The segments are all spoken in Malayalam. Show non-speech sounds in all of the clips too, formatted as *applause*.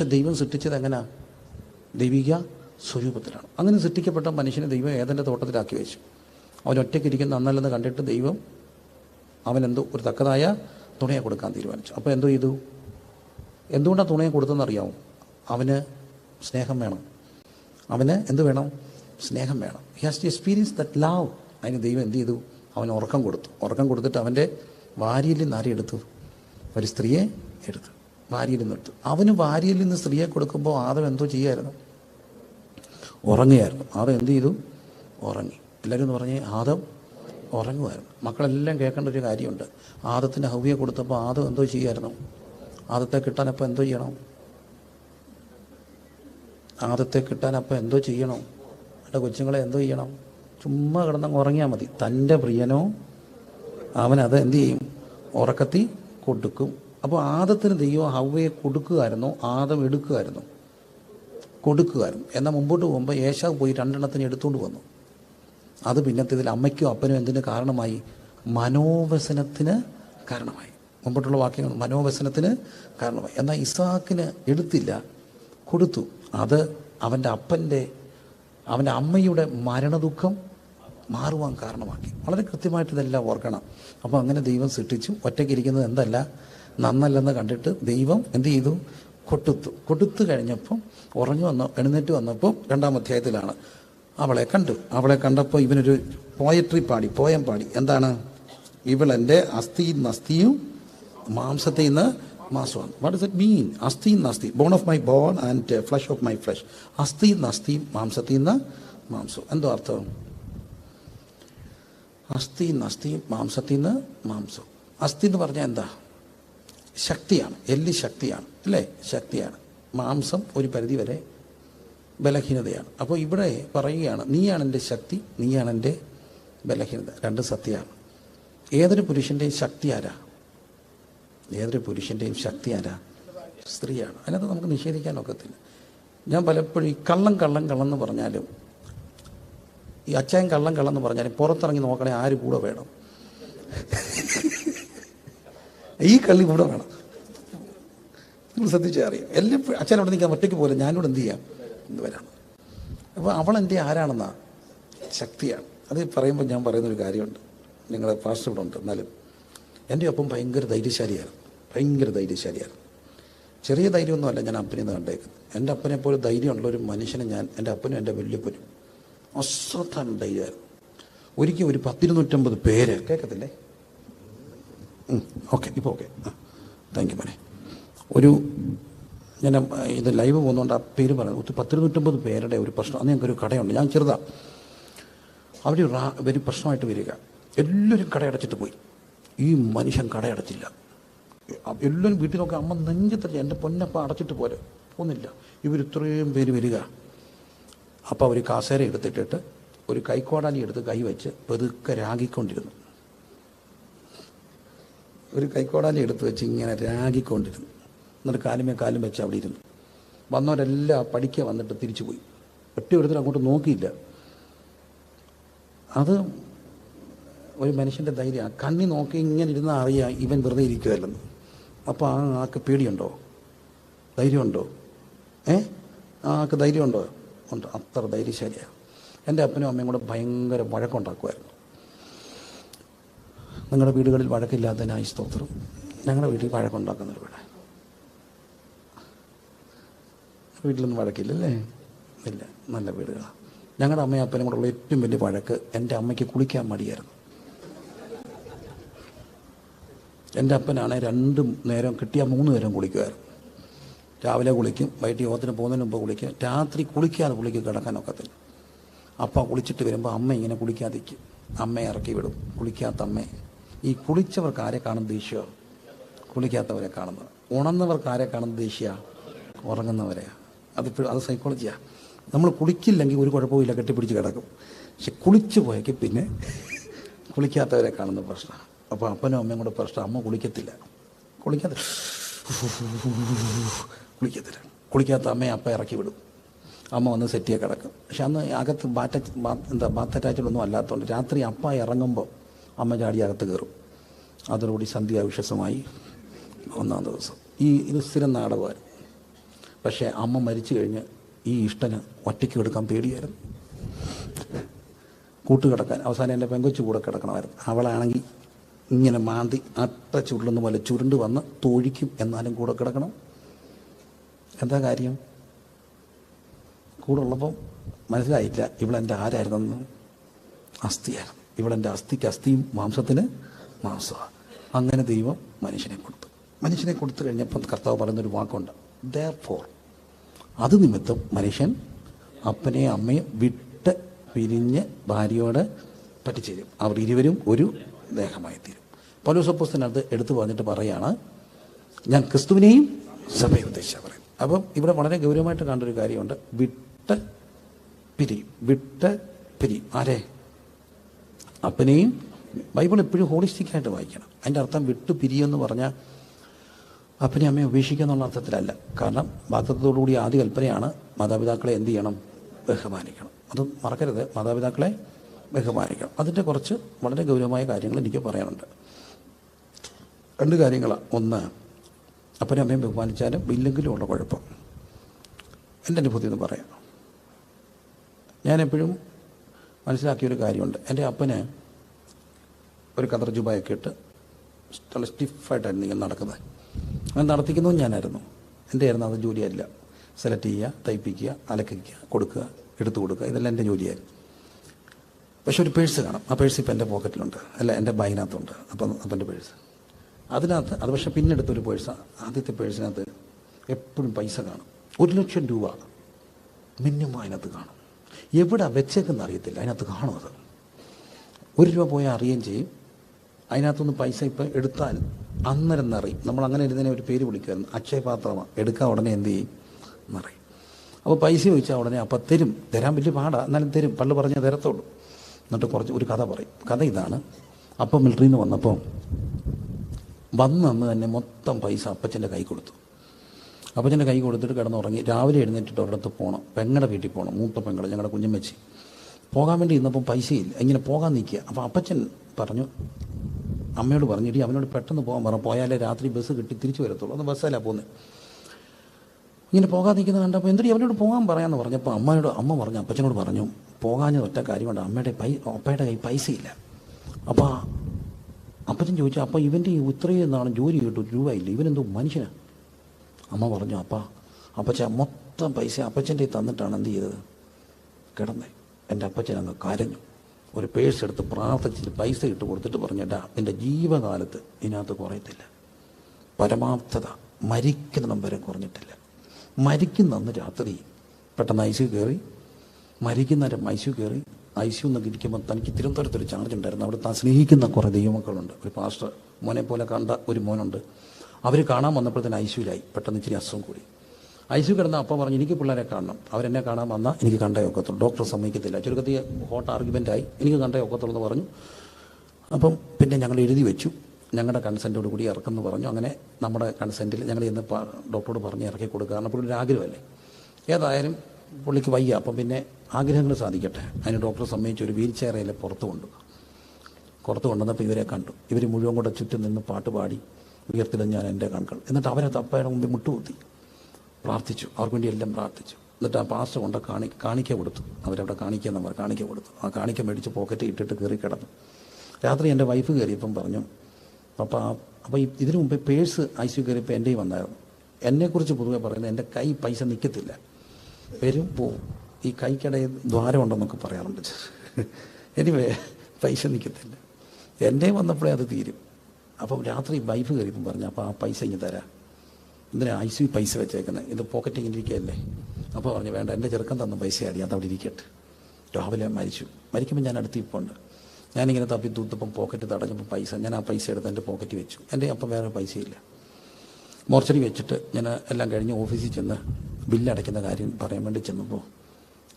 പക്ഷെ ദൈവം സൃഷ്ടിച്ചത് എങ്ങനെ? ദൈവിക സ്വരൂപത്തിലാണ്. അങ്ങനെ സൃഷ്ടിക്കപ്പെട്ട മനുഷ്യനെ ദൈവം ഏതെന്റെ തോട്ടത്തിലാക്കി വെച്ചു? അവൻ ഒറ്റയ്ക്കിരിക്കുന്ന നന്നല്ലെന്ന് കണ്ടിട്ട് ദൈവം അവൻ എന്തോ ഒരു തക്കതായ തുണയെ കൊടുക്കാൻ തീരുമാനിച്ചു. അപ്പോൾ എന്തോ ചെയ്തു? എന്തുകൊണ്ടാണ് തുണയെ കൊടുത്തതെന്ന് അറിയാമോ അവന് സ്നേഹം വേണം. അവന് എന്ത് വേണം? സ്നേഹം വേണം. He has to experience that love അതിന് ദൈവം എന്ത് ചെയ്തു? അവന് ഉറക്കം കൊടുത്തു. ഉറക്കം കൊടുത്തിട്ട് അവന്റെ ഭാര്യയിൽ നാരി എടുത്തു. ഒരു സ്ത്രീയെ എടുത്തു. ഭാര്യയിൽ നിന്നിട്ട് അവന് ഭാര്യയിൽ നിന്ന് സ്ത്രീയെ കൊടുക്കുമ്പോൾ ആദം എന്തോ ചെയ്യായിരുന്നു? ഉറങ്ങുകയായിരുന്നു. ആദം എന്ത് ചെയ്തു? ഉറങ്ങി. എല്ലാവരും എന്ന് പറഞ്ഞ് ആദം ഉറങ്ങുമായിരുന്നു. മക്കളെല്ലാം കേൾക്കേണ്ട ഒരു കാര്യമുണ്ട്. ആദത്തിന്റെ ഹവ്യെ കൊടുത്തപ്പോൾ ആദം എന്തോ ചെയ്യായിരുന്നു? ആദത്തെ കിട്ടാൻ അപ്പോൾ എന്തോ ചെയ്യണം? ആദത്തെ കിട്ടാൻ അപ്പോൾ എന്തോ ചെയ്യണം? എന്റെ കൊച്ചുങ്ങളെ എന്തോ ചെയ്യണം? ചുമ്മാ കിടന്നങ്ങ് ഉറങ്ങിയാൽ മതി. തന്റെ പ്രിയനോ അവനത് എന്ത് ചെയ്യും? ഉറക്കത്തി കൊടുക്കും. അപ്പോൾ ആദത്തിന് ദൈവം ഹവ്വയെ കൊടുക്കുമായിരുന്നു ആദം എടുക്കുമായിരുന്നു കൊടുക്കുമായിരുന്നു എന്നാൽ മുമ്പോട്ട് പോകുമ്പോൾ ഏശാവ് പോയി രണ്ടെണ്ണത്തിന് എടുത്തുകൊണ്ട് വന്നു. അത് പിന്നത്തേതിൽ അമ്മയ്ക്കും അപ്പനും എന്തിന് കാരണമായി? മനോവ്യസനത്തിന് കാരണമായി. മുമ്പോട്ടുള്ള വാക്യങ്ങൾ മനോവ്യസനത്തിന് കാരണമായി. എന്നാൽ ഇസാക്കിന് എടുത്തില്ല കൊടുത്തു. അത് അവന്റെ അപ്പന്റെ അവന്റെ അമ്മയുടെ മരണദുഃഖം മാറുവാൻ കാരണമാക്കി. വളരെ കൃത്യമായിട്ട് ഇതെല്ലാം ഓർക്കണം. അപ്പോൾ അങ്ങനെ ദൈവം സൃഷ്ടിച്ചു ഒറ്റയ്ക്കിരിക്കുന്നത് എന്തല്ല നന്നല്ലെന്ന് കണ്ടിട്ട് ദൈവം എന്ത് ചെയ്തു? കൊട്ടുത്തു. കൊടുത്തു കഴിഞ്ഞപ്പം ഉറങ്ങി വന്ന എഴുന്നേറ്റ് വന്നപ്പോൾ രണ്ടാം അധ്യായത്തിലാണ്. അവളെ കണ്ടു. അവളെ കണ്ടപ്പോൾ ഇവനൊരു പോയട്രി പാടി പോയം പാടി. എന്താണ്? ഇവളെന്റെ അസ്ഥി നസ്തിയും മാംസത്തിൽ നിന്ന് മാസമാണ്. വാട്ട് ഇസ് ഇറ്റ് മീൻ അസ്ഥി നസ്തി bone of my bone and flesh of my flesh അസ്ഥി നസ്തി മാംസത്തിൽ നിന്ന് മാംസം. എന്തോ അർത്ഥം? അസ്ഥി നസ്തി മാംസത്തിൽ നിന്ന് മാംസം. അസ്ഥി എന്ന് പറഞ്ഞാൽ എന്താ? ശക്തിയാണ് എല്ല് ശക്തിയാണ് അല്ലേ? ശക്തിയാണ്. മാംസം ഒരു പരിധി വരെ ബലഹീനതയാണ്. അപ്പോൾ ഇവിടെ പറയുകയാണ് നീയാണ് എന്റെ ശക്തി നീയാണ് എന്റെ ബലഹീനത. രണ്ട് സത്യമാണ്. ഏതൊരു പുരുഷന്റെയും ശക്തി ആരാ? ഏതൊരു പുരുഷന്റെയും ശക്തി ആരാ? സ്ത്രീയാണ്. അതിനകത്ത് നമുക്ക് നിഷേധിക്കാൻ ഒക്കത്തില്ല. ഞാൻ പലപ്പോഴും ഈ കള്ളം കള്ളം കള്ളം എന്ന് പറഞ്ഞാലും ഈ അച്ചായൻ കള്ളം കള്ളം എന്ന് പറഞ്ഞാലും പുറത്തിറങ്ങി നോക്കണേ ആര് കൂടെ വേണം? ഈ കള്ളി കൂടെ വേണം. നിങ്ങൾ ശ്രദ്ധിച്ചേ അറിയാം. എല്ലാം അച്ഛൻ അവിടെ നിൽക്കാൻ ഒറ്റയ്ക്ക് പോലെ ഞാനിവിടെ എന്ത് ചെയ്യാം? എന്ന് വരാം അപ്പോൾ അവൾ എന്റെ ആരാണെന്നാ? ശക്തിയാണ്. അത് പറയുമ്പോൾ ഞാൻ പറയുന്നൊരു കാര്യമുണ്ട്. നിങ്ങളുടെ പാസ്റ്റർ ഇവിടെ ഉണ്ട്. എന്നാലും എന്റെ ഒപ്പം ഭയങ്കര ധൈര്യശാലിയായിരുന്നു. ഭയങ്കര ധൈര്യശാലിയായിരുന്നു. ചെറിയ ധൈര്യമൊന്നുമല്ല ഞാൻ അപ്പനെ നിന്ന് കണ്ടേക്കുന്നത്. എന്റെ അപ്പനെ പോലെ ധൈര്യമുള്ള ഒരു മനുഷ്യനെ ഞാൻ എന്റെ അപ്പനും എന്റെ വല്യപ്പനും അശ്രദ്ധാനം ധൈര്യമായിരുന്നു. ഒരിക്കൽ ഒരു പത്തിരുന്നൂറ്റമ്പത് പേര്. കേൾക്കത്തില്ലേ? ഓക്കെ ഇപ്പോൾ ഓക്കെ. താങ്ക് യു മോനെ. ഒരു ഞാൻ ഇത് ലൈവ് പോകുന്നതുകൊണ്ട് ആ പേര് പറയുന്നത് ഒത്തിരി പത്തിരുന്നൂറ്റമ്പത് പേരുടെ ഒരു പ്രശ്നം. അന്ന് ഞങ്ങൾക്കൊരു കടയുണ്ട്. ഞാൻ ചെറുതാണ് അവർ ഒരു പ്രശ്നമായിട്ട് വരിക. എല്ലാവരും കടയടച്ചിട്ട് പോയി. ഈ മനുഷ്യൻ കടയടച്ചില്ല. എല്ലാവരും വീട്ടിൽ നോക്കി അമ്മ നെഞ്ചത്തില്ല എന്റെ പൊന്നപ്പ അടച്ചിട്ട് പോരെ. പോകുന്നില്ല. ഇവർ ഇത്രയും പേര് വരിക. അപ്പോൾ അവർ കാസേര എടുത്തിട്ടിട്ട് ഒരു കൈക്കോടാലി എടുത്ത് കൈവച്ച് പെതുക്കെ രാഗിക്കൊണ്ടിരുന്നു. ഒരു കൈക്കോടാലി എടുത്ത് വെച്ച് ഇങ്ങനെ രാഗിക്കൊണ്ടിരുന്നു. എന്നിട്ട് കാലുമേ കാലും വെച്ച് അവിടെ ഇരുന്നു. വന്നവരെല്ലാം പഠിക്കുക വന്നിട്ട് തിരിച്ചു പോയി. ഒറ്റ ഒരുത്തരും അങ്ങോട്ട് നോക്കിയില്ല. അത് ഒരു മനുഷ്യന്റെ ധൈര്യമാണ് കണ്ണി നോക്കി ഇങ്ങനെ ഇരുന്നാൽ അറിയാം ഇവൻ വെറുതെ ഇരിക്കുമല്ലെന്ന് അപ്പോൾ ആ ആൾക്ക് പേടിയുണ്ടോ? ധൈര്യമുണ്ടോ? ഏ? ആൾക്ക് ധൈര്യമുണ്ടോ? ഉണ്ട്. അത്ര ധൈര്യശാലിയാണ് എന്റെ അപ്പനും അമ്മയും കൂടെ ഭയങ്കര വഴക്കുണ്ടാക്കുമായിരുന്നു നിങ്ങളുടെ വീടുകളിൽ വഴക്കില്ലാത്തതിനായി സ്തോത്രം. ഞങ്ങളുടെ വീട്ടിൽ വഴക്കുണ്ടാക്കുന്നൊരു വീട് വീട്ടിലൊന്നും വഴക്കില്ലല്ലേ? ഇല്ല നല്ല വീടുകളാണ് ഞങ്ങളുടെ അമ്മയും അപ്പനും കൂടെ ഉള്ള ഏറ്റവും വലിയ വഴക്ക് എന്റെ അമ്മയ്ക്ക് കുളിക്കാൻ മടിയായിരുന്നു. എന്റെ അപ്പനാണെ രണ്ടും നേരം കിട്ടിയാൽ മൂന്ന് നേരം കുളിക്കുമായിരുന്നു. രാവിലെ കുളിക്കും വൈകിട്ട് യോഗത്തിന് പോകുന്നതിന് മുമ്പ് കുളിക്കും രാത്രി കുളിക്കാതെ പുള്ളിക്ക് കിടക്കാനൊക്കത്തില്ല. അപ്പ കുളിച്ചിട്ട് വരുമ്പോൾ അമ്മ ഇങ്ങനെ കുളിക്കാതിരിക്കും. അമ്മയെ ഇറക്കി വിടും. കുളിക്കാത്ത അമ്മയെ. ഈ കുളിച്ചവർക്ക് ആരെ കാണുന്ന ദേഷ്യോ കുളിക്കാത്തവരെ കാണുന്നത്. ഉണർന്നവർക്ക് ആരെ കാണുന്ന ദേഷ്യ ഉറങ്ങുന്നവരെയാണ് അത് അത് സൈക്കോളജിയാണ് നമ്മൾ കുളിക്കില്ലെങ്കിൽ ഒരു കുഴപ്പമില്ല കെട്ടിപ്പിടിച്ച് കിടക്കും. പക്ഷെ കുളിച്ചു പോയെങ്കിൽ പിന്നെ കുളിക്കാത്തവരെ കാണുന്ന പ്രശ്നമാണ് അപ്പോൾ അപ്പനും അമ്മയും കൂടെ പ്രശ്നം അമ്മ കുളിക്കത്തില്ല. കുളിക്കാത്ത കുളിക്കത്തില്ല. കുളിക്കാത്ത അമ്മയെ അപ്പ ഇറക്കി വിടും. അമ്മ വന്ന് സെറ്റിയെ കിടക്കും. പക്ഷെ അന്ന് അകത്ത് ബാറ്റ എന്താ ബാത്ത് അറ്റാച്ചഡൊന്നും അല്ലാത്തതുകൊണ്ട് രാത്രി അപ്പ ഇറങ്ങുമ്പോൾ അമ്മ ചാടി അകത്ത് കയറും. അതോടുകൂടി സന്ധ്യാവിശ്വസമായി ഒന്നാം ദിവസം. ഈ ഇത് സ്ഥിരം നാടകമായിരുന്നു. പക്ഷേ അമ്മ മരിച്ചു കഴിഞ്ഞ് ഈ ഇഷ്ടന് ഒറ്റയ്ക്ക് എടുക്കാൻ പേടിയായിരുന്നു. കൂട്ടുകിടക്കാൻ അവസാനം എന്റെ പെങ്കൊച്ചു കൂടെ കിടക്കണമായിരുന്നു. അവളാണെങ്കിൽ ഇങ്ങനെ മാന്തി അട്ട ചുരുളുന്ന പോലെ ചുരുണ്ട് വന്ന് തോഴിക്കും എന്നാലും കൂടെ കിടക്കണം. എന്താ കാര്യം? കൂടെ ഉള്ളപ്പം മനസ്സിലായില്ല ഇവളെന്റെ ആരായിരുന്നു അസ്ഥിയായിരുന്നു. ഇവളെന്റെ അസ്ഥിക്ക് അസ്ഥിയും മാംസത്തിന് മാംസമാണ് അങ്ങനെ ദൈവം മനുഷ്യനെ കൊടുത്തു. മനുഷ്യനെ കൊടുത്തു കഴിഞ്ഞപ്പം കർത്താവ് പറയുന്നൊരു വാക്കുണ്ട്. ദർ ഫോർ അത് നിമിത്തം മനുഷ്യൻ അപ്പനെ അമ്മയും വിട്ട് പിരിഞ്ഞ് ഭാര്യയോട് പറ്റിച്ചേരും. അവർ ഇരുവരും ഒരു ദേഹമായി തീരും പൗലോസപ്പോസ്തിനകത്ത് എടുത്തു പറഞ്ഞിട്ട് പറയാണ് ഞാൻ ക്രിസ്തുവിനെയും സഭയെ ഉദ്ദേശിച്ച പറയും അപ്പം ഇവിടെ വളരെ ഗൗരവമായിട്ട് കണ്ടൊരു കാര്യമുണ്ട്. വിട്ട് പിരിയും. വിട്ട് പിരിയും. ആരെ? അപ്പനെയും ബൈബിൾ എപ്പോഴും ഹോളിസ്റ്റിക്കായിട്ട് വായിക്കണം. അതിന്റെ അർത്ഥം വിട്ടു പിരിയെന്ന് പറഞ്ഞാൽ അപ്പനെ അമ്മയെ ഉപേക്ഷിക്കുക എന്നുള്ള അർത്ഥത്തിലല്ല. കാരണം കൂടി ആദ്യ കൽപ്പനയാണ് മാതാപിതാക്കളെ എന്ത് ചെയ്യണം? ബഹുമാനിക്കണം. അത് മറക്കരുത്. മാതാപിതാക്കളെ ബഹുമാനിക്കണം. അതിന്റെ കുറച്ച് വളരെ ഗൗരവമായ കാര്യങ്ങൾ എനിക്ക് പറയാനുണ്ട്. രണ്ട് കാര്യങ്ങളാണ് ഒന്ന് അപ്പനെ അമ്മയും ബഹുമാനിച്ചാലും ഇല്ലെങ്കിലും ഉള്ള കുഴപ്പം. എന്റെ അനുഭൂതി എന്ന് പറയാം. ഞാൻ എപ്പോഴും മനസ്സിലാക്കിയൊരു കാര്യമുണ്ട്. എന്റെ അപ്പന് ഒരു കതർ ജുബായൊക്കെ ഇട്ട് നല്ല സ്റ്റിഫായിട്ടായിരുന്നു ഇങ്ങനെ നടക്കുന്നത്. അങ്ങനെ നടത്തിക്കുന്നതും ഞാനായിരുന്നു. എന്റെ ആയിരുന്നു അത് ജോലിയല്ല സെലക്ട് ചെയ്യുക തയ്പ്പിക്കുക അലക്കിക്കുക കൊടുക്കുക എടുത്തു കൊടുക്കുക ഇതെല്ലാം എന്റെ ജോലിയായിരുന്നു. പക്ഷെ ഒരു പേഴ്സ് കാണും. ആ പേഴ്സ് ഇപ്പം എന്റെ പോക്കറ്റിലുണ്ട്. അല്ല എന്റെ ബാഗിനകത്തുണ്ട് അപ്പം അപ്പന്റെ പേഴ്സ്. അതിനകത്ത് അത് പക്ഷേ പിന്നെ എടുത്തൊരു പേഴ്സാണ് ആദ്യത്തെ പേഴ്സിനകത്ത് എപ്പോഴും പൈസ കാണും. ഒരു ലക്ഷം രൂപ മിന്നും അതിനകത്ത് കാണും. എവിടെ വെച്ചേക്കെന്ന് അറിയത്തില്ല. അതിനകത്ത് കാണും അത്. ഒരു രൂപ പോയാൽ അറിയുകയും ചെയ്യും. അതിനകത്തുനിന്ന് പൈസ ഇപ്പം എടുത്താൽ അന്നേരം നിറയും. നമ്മൾ അങ്ങനെ ഇരുന്നതിനെ ഒരു പേര് വിളിക്കുമായിരുന്നു. അക്ഷയപാത്രമാണ് എടുക്കാൻ ഉടനെ എന്ത് ചെയ്യും? നിറയും. അപ്പോൾ പൈസ ചോദിച്ചാൽ ഉടനെ അപ്പം തരും. തരാൻ വലിയ പാടാ. എന്നാലും തരും. പള്ളു പറഞ്ഞാൽ തരത്തുള്ളൂ. എന്നിട്ട് കുറച്ച് ഒരു കഥ പറയും. കഥ ഇതാണ്. അപ്പം മിലിറ്ററിയിൽ നിന്ന് വന്നപ്പോൾ വന്നു തന്നെ മൊത്തം പൈസ അപ്പച്ചന്റെ കൈ കൊടുത്തു. അപ്പച്ചന്റെ കൈ കൊടുത്തിട്ട് കിടന്നുറങ്ങി. രാവിലെ എഴുന്നേറ്റിട്ട് ഒരിടത്ത് പോകണം പെങ്ങളുടെ വീട്ടിൽ പോകണം മൂത്ത പെങ്ങൾ ഞങ്ങളുടെ കുഞ്ഞമ്മച്ചി പോകാൻ വേണ്ടി ഇന്നപ്പം പൈസയില്ല. ഇങ്ങനെ പോകാൻ നിൽക്കുക. അപ്പോൾ അപ്പച്ചൻ പറഞ്ഞു അമ്മയോട് പറഞ്ഞു ഇടി അവനോട് പെട്ടെന്ന് പോകാൻ പറഞ്ഞു പോയാലേ രാത്രി ബസ് കിട്ടി തിരിച്ചു വരത്തുള്ളൂ. അന്ന് ബസ്സല്ല പോകുന്നത് ഇങ്ങനെ പോകാൻ നിൽക്കുന്ന കണ്ടപ്പോൾ എന്തിടി അവനോട് പോകാൻ പറയാമെന്ന് പറഞ്ഞപ്പോൾ അമ്മയോട് അമ്മ പറഞ്ഞു അപ്പച്ചനോട് പറഞ്ഞു പോകാഞ്ഞ ഒറ്റ കാര്യമുണ്ട് അമ്മയുടെ പൈ അപ്പയുടെ കൈ പൈസയില്ല. അപ്പോൾ അപ്പച്ചൻ ചോദിച്ചു അപ്പോൾ ഇവന്റെ ഈ ഇത്രയും നാളും ജോലി കിട്ടും? രൂപയില്ല. ഇവനെന്തോ മനുഷ്യനാണ് അമ്മ പറഞ്ഞു അപ്പ അപ്പച്ച മൊത്തം പൈസ അപ്പച്ചന്റെ തന്നിട്ടാണ് എന്ത് ചെയ്തത്? കിടന്നേ. എന്റെ അപ്പച്ചൻ അങ്ങ് കരഞ്ഞു. ഒരു പേഴ്സ് എടുത്ത് പ്രാർത്ഥിച്ചിട്ട് പൈസ ഇട്ട് കൊടുത്തിട്ട് പറഞ്ഞേട്ടാ നിന്റെ ജീവകാലത്ത് ഇതിനകത്ത് കുറയത്തില്ല. പരമാർത്ഥത മരിക്കുന്നിടം വരെ കുറഞ്ഞിട്ടില്ല. മരിക്കുന്ന അന്ന് രാത്രി പെട്ടെന്ന് ഐ സി കയറി. മരിക്കുന്നേരം ഐ സി കയറി. ഐ സി എന്നൊക്കെ ഇരിക്കുമ്പോൾ തനിക്ക് തിരുവനന്തപുരത്ത് ഒരു ചാർജ് ഉണ്ടായിരുന്നു. അവിടെ താൻ സ്നേഹിക്കുന്ന കുറേ ദൈവമക്കളുണ്ട്. ഒരു പാസ്റ്റർ മോനെ പോലെ കണ്ട ഒരു മോനുണ്ട്. അവർ കാണാൻ വന്നപ്പോഴത്തേന് സിയിലായി പെട്ടെന്ന് ഇച്ചിരി അസുഖം കൂടി. ഐസു കിടന്ന അപ്പം പറഞ്ഞു എനിക്ക് പിള്ളേരെ കാണണം. അവരെന്നെ കാണാൻ വന്നാൽ എനിക്ക് കണ്ടേ ഒക്കത്തുള്ളൂ. ഡോക്ടർ സമ്മതിക്കത്തില്ല. ചുരുക്കത്തിൽ ഹോട്ട് ആർഗ്യുമെന്റായി എനിക്ക് കണ്ടേ ഒക്കത്തുള്ളൂ എന്ന് പറഞ്ഞു. അപ്പം പിന്നെ ഞങ്ങൾ എഴുതി വെച്ചു. ഞങ്ങളുടെ കൺസെന്റോട് കൂടി ഇറക്കുമെന്ന് പറഞ്ഞു. അങ്ങനെ നമ്മുടെ കൺസെന്റിൽ ഞങ്ങൾ ഇന്ന് ഡോക്ടറോട് പറഞ്ഞ് ഇറക്കി കൊടുക്കുക കാരണം പുള്ളി ഒരു ആഗ്രഹമല്ലേ? ഏതായാലും പുള്ളിക്ക് വയ്യ. അപ്പം പിന്നെ ആഗ്രഹങ്ങൾ സാധിക്കട്ടെ. അതിന് ഡോക്ടർ സമ്മതിച്ച് ഒരു വീൽ ചെയറയിൽ പുറത്ത് കൊണ്ടു പുറത്ത് കൊണ്ടുവന്നപ്പോൾ ഇവരെ കണ്ടു. ഇവർ മുഴുവൻ കൂടെ ചുറ്റും നിന്ന് പാട്ട് പാടി ഉയർത്തിടും ഞാൻ എന്റെ കൺകൾ. എന്നിട്ട് അവരെ തപ്പയുടെ മുമ്പിൽ മുട്ടുകുത്തി. പ്രാർത്ഥിച്ചു. അവർക്ക് വേണ്ടി എല്ലാം പ്രാർത്ഥിച്ചു. എന്നിട്ട് ആ പാസ്റ്റർ കൊണ്ട് കാണി കാണിക്ക കൊടുത്തു. അവരവിടെ കാണിക്കുക നമ്മൾ കാണിക്ക കൊടുത്തു. ആ കാണിക്ക മേടിച്ച് പോക്കറ്റ് ഇട്ടിട്ട് കയറി കിടന്നു. രാത്രി എന്റെ വൈഫ് കയറിയപ്പം പറഞ്ഞു അപ്പം അപ്പോൾ ഇതിനു മുമ്പേ പേഴ്സ് ഐ സി കയറിയപ്പോൾ എന്റെ വന്നായിരുന്നു. എന്നെക്കുറിച്ച് പൊതുവെ പറയുന്നത് എന്റെ കൈ പൈസ നിൽക്കത്തില്ല വരും പോവും. ഈ കൈക്കിടയിൽ ദ്വാരമുണ്ടെന്നൊക്കെ പറയാറുണ്ട്. *laughs* എനിവേ പൈസ നിൽക്കത്തില്ല എന്റെ വന്നപ്പോഴേ അത് തീരും. അപ്പം രാത്രി വൈഫ് കയറിയപ്പം പറഞ്ഞു അപ്പോൾ ആ പൈസ ഇങ്ങനെ തരാം. എന്തിനാ ഐ സി പൈസ വെച്ചേക്കുന്നത് ഇത് പോക്കറ്റ് ഇങ്ങനെ ഇരിക്കുകയല്ലേ? അപ്പോൾ പറഞ്ഞു വേണ്ട എന്റെ ചെറുക്കൻ തന്ന പൈസ അടി അവിടെ ഇരിക്കട്ടെ. രാവിലെ മരിച്ചു. മരിക്കുമ്പോൾ ഞാൻ അടുത്ത് ഇപ്പോൾ ഉണ്ട് ഞാനിങ്ങനെ തപ്പി തൂത്തപ്പം പോക്കറ്റ് തടഞ്ഞപ്പോൾ പൈസ ഞാൻ ആ പൈസ എടുത്ത് എന്റെ പോക്കറ്റ് വെച്ചു. എന്റെ അപ്പം വേറെ പൈസയില്ല. മോർച്ചറി വെച്ചിട്ട് ഞാൻ എല്ലാം കഴിഞ്ഞ് ഓഫീസിൽ ചെന്ന് ബില്ല് അടയ്ക്കുന്ന കാര്യം പറയാൻ വേണ്ടി ചെന്നപ്പോൾ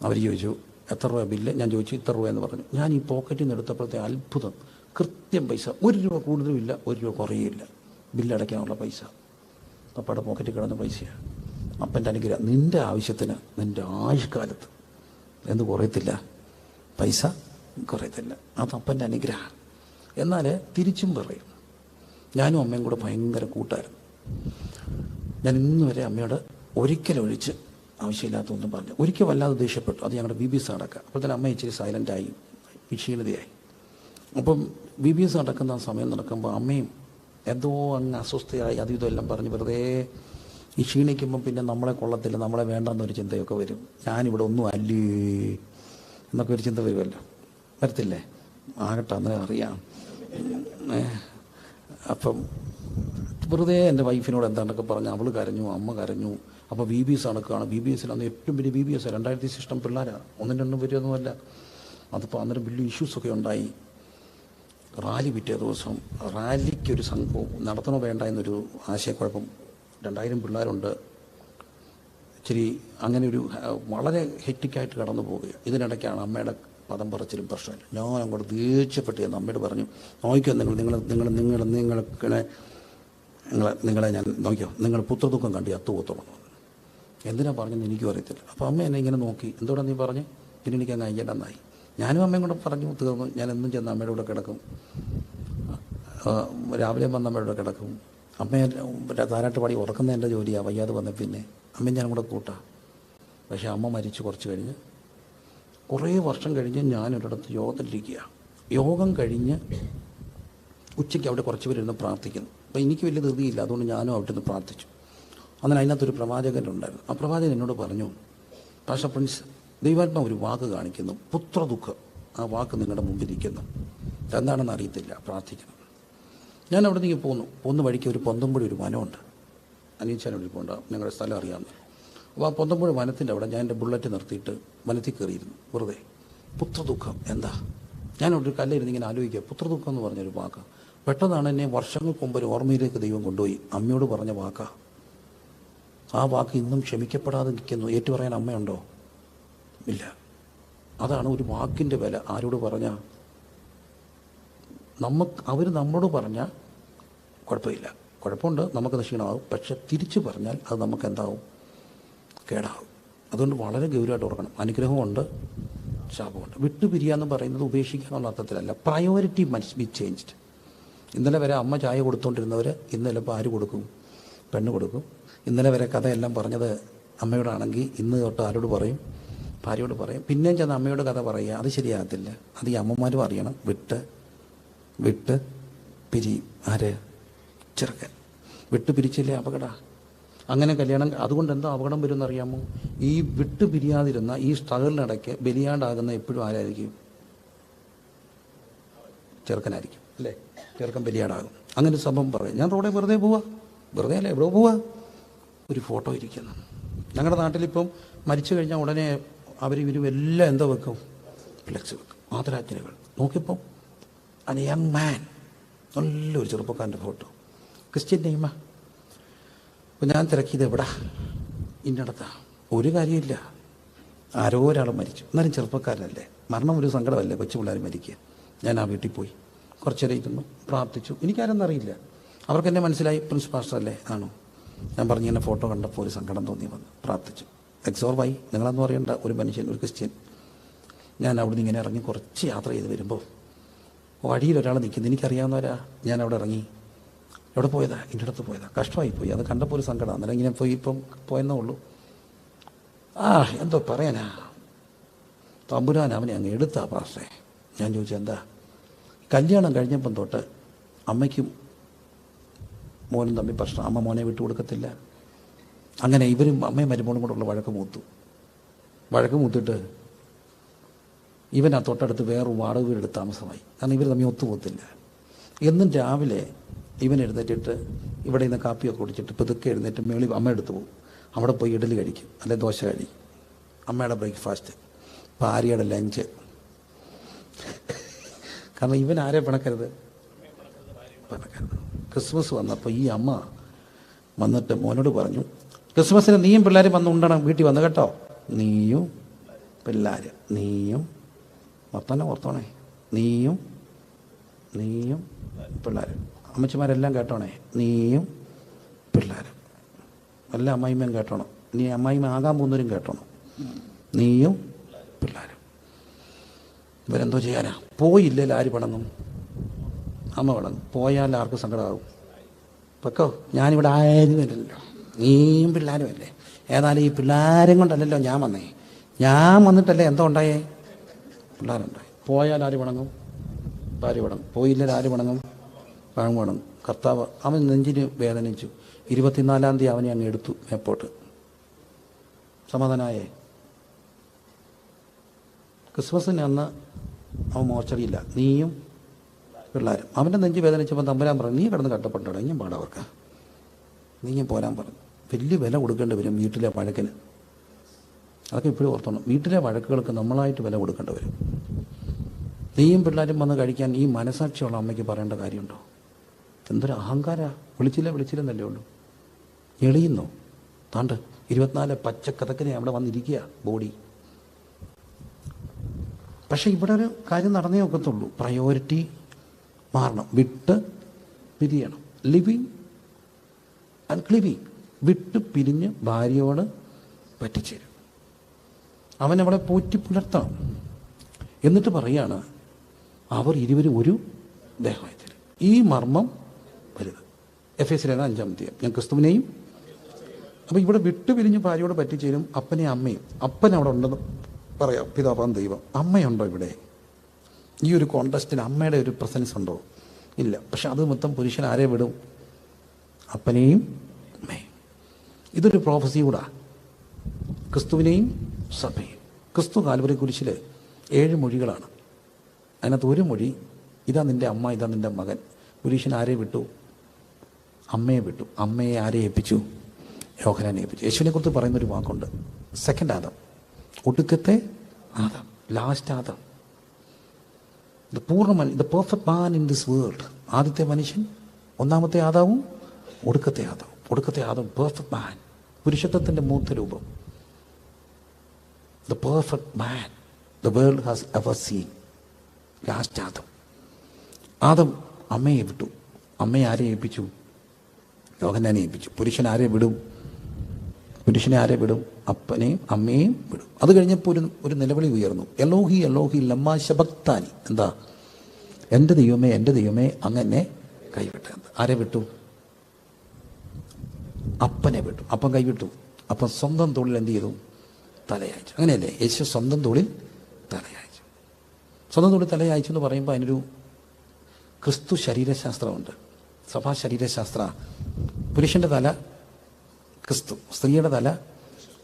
അവർ ചോദിച്ചു എത്ര രൂപ ബില്ല്? ഞാൻ ചോദിച്ചു ഇത്ര രൂപ എന്ന് പറഞ്ഞു. ഞാൻ ഈ പോക്കറ്റിൽ നിന്ന് എടുത്തപ്പോഴത്തെ അത്ഭുതം. കൃത്യം പൈസ. ഒരു രൂപ കൂടുതലുമില്ല ഒരു രൂപ കുറയുമില്ല. ബില്ലടയ്ക്കാനുള്ള പൈസ. അപ്പയുടെ പോക്കറ്റിൽ കിടന്ന പൈസയാണ് അപ്പന്റെ അനുഗ്രഹം. നിന്റെ ആവശ്യത്തിന് നിന്റെ ആയുഷ്കാലത്ത്. എന്ത് കുറയത്തില്ല? പൈസ കുറയത്തില്ല. അത് അപ്പന്റെ അനുഗ്രഹമാണ്. എന്നാൽ തിരിച്ചും പറയും. ഞാനും അമ്മയും കൂടെ ഭയങ്കര കൂട്ടായിരുന്നു. ഞാൻ ഇന്ന് വരെ അമ്മയോട് ഒരിക്കലും ഒരിക്കലൊഴിച്ച് ആവശ്യമില്ലാത്തതൊന്നും പറഞ്ഞു ഒരിക്കൽ വല്ലാതെ ദേഷ്യപ്പെട്ടു. അത് ഞങ്ങളുടെ ബി ബി സാറൊക്കെ അപ്പോൾ തന്നെ അമ്മ ഇച്ചിരി സൈലന്റായി ക്ഷീണിതയായി അപ്പം ബി ബി എസ് നടക്കുന്ന സമയം നടക്കുമ്പോൾ അമ്മയും എന്തോ അങ്ങ് അസ്വസ്ഥയായി അതും ഇതെല്ലാം പറഞ്ഞ് വെറുതെ ഈ ക്ഷീണിക്കുമ്പം പിന്നെ നമ്മളെ കൊള്ളത്തില്ല നമ്മളെ വേണ്ടെന്നൊരു ചിന്തയൊക്കെ വരും. ഞാനിവിടെ ഒന്നും അല്ലേ എന്നൊക്കെ ഒരു ചിന്ത വരുമല്ലോ. വരത്തില്ലേ? ആകട്ടെ അന്ന് അറിയാം. അപ്പം വെറുതെ എന്റെ വൈഫിനോട് എന്താണ്ടൊക്കെ പറഞ്ഞു അവൾ കരഞ്ഞു അമ്മ കരഞ്ഞു. അപ്പോൾ ബി ബി എസ് നടക്കുകയാണ് ബി ബി എസിലാണ് ഏറ്റവും വലിയ ബി ബി എസ് രണ്ടായിരത്തി സിസ്റ്റം പിള്ളേരാണ് ഒന്നും രണ്ടും പേരൊന്നുമല്ല അതിപ്പോൾ അന്നേരം വലിയ ഇഷ്യൂസൊക്കെ ഉണ്ടായി. റാലി പിറ്റേ ദിവസം റാലിക്കൊരു സംഘവും നടത്തണോ വേണ്ട എന്നൊരു ആശയക്കുഴപ്പം രണ്ടായിരം പിള്ളേരുണ്ട്. ഇച്ചിരി അങ്ങനെ ഒരു വളരെ ഹെറ്റിക്കായിട്ട് കടന്നു പോവുക ഇതിനിടയ്ക്കാണ് അമ്മയുടെ പദം പറച്ചിലും പ്രശ്നമില്ല. ഞാൻ അങ്ങോട്ട് ദേഷ്യപ്പെട്ട് ഞാൻ അമ്മയോട് പറഞ്ഞു നോക്കിയോ നിങ്ങൾ നിങ്ങൾ നിങ്ങൾ നിങ്ങൾ നിങ്ങളെ നിങ്ങളെ നിങ്ങളെ ഞാൻ നോക്കിയോ നിങ്ങൾ പുത്രദുഃഖം കണ്ടി അത്തുപോത്തോളം എന്തിനാ പറഞ്ഞെന്ന് എനിക്കും അറിയത്തില്ല. അപ്പോൾ അമ്മ എന്നെ ഇങ്ങനെ നോക്കി. എന്തോടാ നീ പറഞ്ഞ്? പിന്നെ എനിക്ക് അങ്ങ് അയ്യണ്ടെന്നായി ഞാനും അമ്മയും കൂടെ പറഞ്ഞു തീർന്നു ഞാൻ എന്നും ചെന്ന് അമ്മയുടെ കൂടെ കിടക്കും. രാവിലെ വന്ന് അമ്മയുടെ കൂടെ കിടക്കും. അമ്മയെ താരാട്ട് പാടി ഉറക്കുന്ന എന്റെ ജോലിയാണ് വയ്യാതെ വന്ന പിന്നെ അമ്മയും ഞാനും കൂടെ കൂട്ടാം. പക്ഷേ അമ്മ മരിച്ചു കുറച്ച് കഴിഞ്ഞ് കുറേ വർഷം കഴിഞ്ഞ് ഞാനൊരിടത്ത് യോഗത്തിലിരിക്കുക യോഗം കഴിഞ്ഞ് ഉച്ചയ്ക്ക് അവിടെ കുറച്ച് പേരിരുന്ന് പ്രാർത്ഥിക്കുന്നു. അപ്പോൾ എനിക്ക് വലിയ ധൃതിയില്ല അതുകൊണ്ട് ഞാനും അവിടെ നിന്ന് പ്രാർത്ഥിച്ചു. അങ്ങനെ അതിനകത്തൊരു പ്രവാചകനുണ്ടായിരുന്നു ആ പ്രവാചകൻ എന്നോട് പറഞ്ഞു പാഷ പ്രിൻസ് ദൈവാത്മ ഒരു വാക്ക് കാണിക്കുന്നു. പുത്രദുഃഖം ആ വാക്ക് നിങ്ങളുടെ മുമ്പിരിക്കുന്നു എന്താണെന്ന് അറിയത്തില്ല. പ്രാർത്ഥിക്കണം. ഞാൻ അവിടെ നിന്ന് പോന്നു പോന്ന വഴിക്ക് ഒരു പൊന്തമ്പുഴ ഒരു വനമുണ്ട്. അനീച്ചാനൊരു പോണ്ട. ഞങ്ങളുടെ സ്ഥലം അറിയാമെന്ന്. അപ്പോൾ ആ പൊന്തമ്പുഴ വനത്തിന്റെ അവിടെ ഞാൻ എന്റെ ബുള്ളറ്റ് നിർത്തിയിട്ട് വനത്തിൽ കയറിയിരുന്നു. വെറുതെ. പുത്രദുഃഖം എന്താ? ഞാൻ അവിടെ ഒരു കല്ലിരുന്ന് ഇങ്ങനെ ആലോചിക്കുക. പുത്രദുഃഖം എന്ന് പറഞ്ഞൊരു വാക്ക്. പെട്ടെന്നാണ് എന്നെ വർഷങ്ങൾക്ക് മുമ്പ് ഒരു ഓർമ്മയിലേക്ക് ദൈവം കൊണ്ടുപോയി. അമ്മയോട് പറഞ്ഞ വാക്കാ. ആ വാക്ക് ഇന്നും ക്ഷമിക്കപ്പെടാതെ നിൽക്കുന്നു. ഏറ്റു പറയാൻ അമ്മയുണ്ടോ? ഇല്ല. അതാണ് ഒരു വാക്കിന്റെ വില. ആരോട് പറഞ്ഞാൽ നമുക്ക് അവർ നമ്മളോട് പറഞ്ഞാൽ കുഴപ്പമില്ല. കുഴപ്പമുണ്ട് നമുക്ക് ക്ഷീണമാകും. പക്ഷെ തിരിച്ചു പറഞ്ഞാൽ അത് നമുക്ക് എന്താവും? കേടാവും. അതുകൊണ്ട് വളരെ ഗൗരവമായിട്ട് ഓർക്കണം. അനുഗ്രഹമുണ്ട് ശാപമുണ്ട്. വിട്ടുപിരിയാന്ന് പറയുന്നത് ഉപേക്ഷിക്കുക എന്നുള്ള അർത്ഥത്തിലല്ല. പ്രയോറിറ്റി മസ്റ്റ് ബി ചേഞ്ച്ഡ് ഇന്നലെ വരെ അമ്മ ചായ കൊടുത്തുകൊണ്ടിരുന്നവർ ഇന്നലെ ഇപ്പോൾ ആര് കൊടുക്കും? പെണ്ണ് കൊടുക്കും. ഇന്നലെ വരെ കഥയെല്ലാം പറഞ്ഞത് അമ്മയോടാണെങ്കിൽ ഇന്ന് തൊട്ട് ആരോട് പറയും? ഭാര്യയോട് പറയും. പിന്നെയും ചെന്ന് അമ്മയോട് കഥ പറയുക അത് ശരിയാകത്തില്ല. അത് ഈ അമ്മമാരും അറിയണം. വിട്ട് വിട്ട് പിരി ആര്? ചെറുക്കൻ. വിട്ട് പിരിച്ചില്ലേ അപകട? അങ്ങനെ കല്യാണം അതുകൊണ്ട് എന്താ അപകടം വരുമെന്നറിയാമോ ഈ വിട്ട് പിരിയാതിരുന്ന ഈ സ്ട്രഗിളിനിടയ്ക്ക് ബലിയാണ്ടാകുന്ന എപ്പോഴും ആരായിരിക്കും? ചെറുക്കനായിരിക്കും അല്ലേ? ചെറുക്കൻ ബലിയാടാകും. അങ്ങനെ സംഭവം പറയും. ഞാൻ റോഡിൽ വെറുതെ പോവാ. വെറുതെ അല്ലേ എവിടെ പോവാ. ഒരു ഫോട്ടോ ഇരിക്കുന്നു. ഞങ്ങളുടെ നാട്ടിലിപ്പം മരിച്ചു കഴിഞ്ഞാൽ ഉടനെ അവരും ഇവരും എല്ലാം എന്താ വെക്കും? ഫ്ലെക്സ് വെക്കും. ആദരാജ്ഞനകൾ നോക്കിയപ്പോൾ അൻ യങ് മാൻ നല്ലൊരു ചെറുപ്പക്കാരന്റെ ഫോട്ടോ. ക്രിസ്ത്യൻ നെയ്മ. അപ്പം ഞാൻ തിരക്കിയത് എവിടാ? ഇന്നടത്താ ഒരു കാര്യമില്ല. ആരോ ഒരാൾ മരിച്ചു. എന്നാലും ചെറുപ്പക്കാരനല്ലേ. മരണം ഒരു സങ്കടമല്ലേ കൊച്ചു പിള്ളേർ മരിക്കുക ഞാൻ ആ വീട്ടിൽ പോയി. കുറച്ച് നേരം ഇരുന്നു. പ്രാർത്ഥിച്ചു. എനിക്കാരെന്നറിയില്ല അവർക്ക് എന്നെ മനസ്സിലായി പ്രിൻസ് പാസ്റ്റർ അല്ലേ ആണോ? ഞാൻ പറഞ്ഞു ഇങ്ങനെ ഫോട്ടോ കണ്ടപ്പോൾ ഒരു സങ്കടം തോന്നി വന്നു. പ്രാർത്ഥിച്ചു. എക്സോർവായി നിങ്ങളെന്ന് പറയേണ്ട ഒരു മനുഷ്യൻ ഒരു ക്രിസ്ത്യൻ. ഞാൻ അവിടുന്ന് ഇങ്ങനെ ഇറങ്ങി കുറച്ച് യാത്ര ചെയ്ത് വരുമ്പോൾ വഴിയിൽ ഒരാൾ നിൽക്കുന്നു. എനിക്കറിയാവുന്നവരാ. ഞാൻ അവിടെ ഇറങ്ങി. എവിടെ പോയതാ? എന്റെ അടുത്ത് പോയതാ. കഷ്ടമായി പോയി. അത് കണ്ടപ്പോൾ ഒരു സങ്കടം. അന്നേരം ഇങ്ങനെ പോയി ഇപ്പം പോയെന്നേ ഉള്ളൂ. ആ എന്തോ പറയാനാ? തമ്പുരാൻ അവനെ അങ്ങ് എടുത്താ പാസ്റ്റേ ഞാൻ ചോദിച്ചു എന്താ? കല്യാണം കഴിഞ്ഞപ്പം തൊട്ട് അമ്മയ്ക്കും മോനും തമ്മിൽ പ്രശ്നം. അമ്മ മോനെ വിട്ടു കൊടുക്കത്തില്ല അങ്ങനെ ഇവരും അമ്മയും മരുമോളും കൂടെ ഉള്ള വഴക്ക് മൂത്തു. വഴക്ക് മൂത്തിട്ട് ഇവൻ ആ തൊട്ടടുത്ത് വേറൊരു വാടക വീടെടുത്ത് താമസമായി. കാരണം ഇവർ തമ്മിൽ ഒത്തുപോത്തില്ല എന്നും രാവിലെ ഇവൻ എഴുന്നേറ്റിട്ട് ഇവിടെ നിന്ന് കാപ്പിയൊക്കെ കുടിച്ചിട്ട് പുതുക്കെ എഴുന്നേറ്റ് മേളി എടുത്തു പോകും. അവിടെ പോയി ഇഡലി കഴിക്കും അല്ലെ ദോശ കഴിക്കും. അമ്മയുടെ ബ്രേക്ക്ഫാസ്റ്റ്. ഭാര്യയുടെ ലഞ്ച്. കാരണം ഇവൻ ആരെ പിണക്കരുത്? പിണക്കരുത്. ക്രിസ്മസ് വന്നപ്പോൾ ഈ അമ്മ വന്നിട്ട് മോനോട് പറഞ്ഞു ക്രിസ്മസിന് നീയും പിള്ളേരും വന്ന് ഉണ്ടണം വീട്ടിൽ വന്ന് കേട്ടോ. നീയും പിള്ളേർ നീയും മൊത്തന്നെ ഓർത്തോണേ. നീയും നീയും പിള്ളേർ അമ്മച്ചിമാരെല്ലാം കേട്ടോണേ. നീയും പിള്ളേരും. എല്ലാ അമ്മായിമ്മയും കേട്ടോണം. നീ അമ്മായിമ്മ ആകാൻ പോകുന്നവരും കേട്ടോണം. നീയും പിള്ളേരും. ഇവരെന്തോ ചെയ്യാനാ? പോയില്ലെങ്കിൽ ആര് പണങ്ങും അമ്മ പണങ്ങും പോയാൽ ആർക്ക് സങ്കടമാകും. പക്കോ ഞാനിവിടെ ആയിരുന്നില്ലല്ലോ. നീയും പിള്ളേരുമല്ലേ? ഏതായാലും ഈ പിള്ളേരും കൊണ്ടല്ലല്ലോ ഞാൻ വന്നേ. ഞാൻ വന്നിട്ടല്ലേ എന്തോ ഉണ്ടായേ? പിള്ളേരുണ്ടായി. പോയാൽ ആര് വണങ്ങും? ഭാര്യ വണങ്ങും. പോയില്ലെങ്കിൽ ആര് വണങ്ങും? വണങ്ങും കർത്താവ് അവൻ നെഞ്ചിന് വേദനിച്ചു. ഇരുപത്തിനാലാം തീയതി അവനെ അങ്ങ് എടുത്തു മേപ്പോട്ട്. സമാധാനായേ. ക്രിസ്മസിന് അന്ന് അവൻ മോർച്ചറിയില്ല. നീയും പിള്ളേരും. അവന്റെ നെഞ്ച് വേദനിച്ചപ്പോൾ തമ്പുരാൻ പറഞ്ഞു നീ കിടന്ന് കട്ടപ്പെട്ടോ ഇനിയും പാടവർക്ക് നീയും പോരാൻ പറഞ്ഞു. വലിയ വില കൊടുക്കേണ്ടി വരും വീട്ടിലെ വഴക്കിന്. അതൊക്കെ ഇപ്പോഴും ഓർത്തോണം. വീട്ടിലെ വഴക്കുകൾക്ക് നമ്മളായിട്ട് വില കൊടുക്കേണ്ടി വരും. നീയും പിള്ളേരും വന്ന് കഴിക്കാൻ ഈ മനസാക്ഷിയുള്ള അമ്മയ്ക്ക് പറയേണ്ട കാര്യമുണ്ടോ? എന്തൊരു അഹങ്കാര. വിളിച്ചില്ല വിളിച്ചില്ലെന്നല്ലേ ഉള്ളൂ. എളിയുന്നു? താണ്ട് ഇരുപത്തിനാല് പച്ചക്കഥക്കിനെ അവിടെ വന്നിരിക്കുക ബോഡി. പക്ഷെ ഇവിടെ ഒരു കാര്യം നടന്നേ ഒക്കത്തുള്ളൂ. പ്രയോറിറ്റി മാറണം. വിട്ട് പിരിയണം. ലിവിങ് ആൻഡ് ക്ലിവിങ് വിട്ട് പിരിഞ്ഞ് ഭാര്യയോട് പറ്റിച്ചേരും. അവൻ അവളെ പോറ്റി പുലർത്തണം. എന്നിട്ട് പറയാണ് അവർ ഇരുവരും ഒരു ദേഹമായി തരും ഈ മർമ്മം വലുത്. എഫ് എസ് ലേഖനം അഞ്ചാം തീയതി ഞാൻ ക്രിസ്തുവിനെയും അപ്പോൾ ഇവിടെ വിട്ടു പിരിഞ്ഞ് ഭാര്യയോട് പറ്റിച്ചേരും അപ്പനെയും അമ്മയും. അപ്പൻ അവിടെ ഉണ്ടെന്ന് പറയാം പിതാപാൻ ദൈവം. അമ്മയുണ്ടോ ഇവിടെ? ഈ ഒരു കോണ്ടസ്റ്റിൽ അമ്മയുടെ ഒരു പ്രസൻസ് ഉണ്ടോ? ഇല്ല. പക്ഷെ അത് മൊത്തം പുരുഷൻ ആരെ വിടും? അപ്പനെയും ഇതൊരു പ്രോഫസി കൂടാ. ക്രിസ്തുവിനെയും സഭയും. ക്രിസ്തു കാൽവരി കുരിശിൽ ഏഴ് മൊഴികളാണ്. അതിനകത്ത് ഒരു മൊഴി ഇതാ നിന്റെ അമ്മ ഇതാ നിന്റെ മകൻ. പുരീഷൻ ആരെ വിട്ടു? അമ്മയെ വിട്ടു. അമ്മയെ ആരെ ഏൽപ്പിച്ചു? യോഹനാനെ ഏൽപ്പിച്ചു. യേശുവിനെ കുറിച്ച് പറയുന്ന ഒരു വാക്കുണ്ട്. സെക്കൻഡ് ആദം ഒടുക്കത്തെ ആദം ലാസ്റ്റ് ആദം ദ പൂർണ the perfect man in this world ആദ്യത്തെ മനുഷ്യൻ ഒന്നാമത്തെ ആദാവും ഒടുക്കത്തെ ആദാവും. ഒടുക്കത്തെ ആദം പെർഫെക്റ്റ് മാൻ പുരുഷത്വത്തിന്റെ മൂത്ത രൂപം. The perfect man the world has ever seen last Adam Adam അമ്മയെ വിട്ടു. അമ്മയെ ആരെ ഏൽപ്പിച്ചു? യോഹന്നാനെ ഏൽപ്പിച്ചു. പുരുഷൻ ആരെ വിടും? പുരുഷനെ ആരെ വിടും? അപ്പനെയും അമ്മയെയും വിടും. അത് കഴിഞ്ഞപ്പോൾ ഒരു ഒരു നിലവിളി ഉയർന്നു. എലോഹി എലോഹി ലമ്മ ശബക്താനി. എന്താ? എന്റെ ദൈവമേ എന്റെ ദൈവമേ അങ്ങനെ കൈവിട്ടത്. ആരെ വിട്ടു? അപ്പനെ വിട്ടു. അപ്പൻ കൈവിട്ടു. അപ്പം സ്വന്തം തോളിൽ എന്ത് ചെയ്തു? തലയായിച്ചു അങ്ങനെയല്ലേ? യേശു സ്വന്തം തോളിൽ തലയായിച്ചു സ്വന്തം തോളിൽ തലയായിച്ചു എന്ന് പറയുമ്പോൾ അതിനൊരു ക്രിസ്തു ശരീരശാസ്ത്രമുണ്ട്. സഭാ ശരീരശാസ്ത്ര. പുരുഷന്റെ തല ക്രിസ്തു. സ്ത്രീയുടെ തല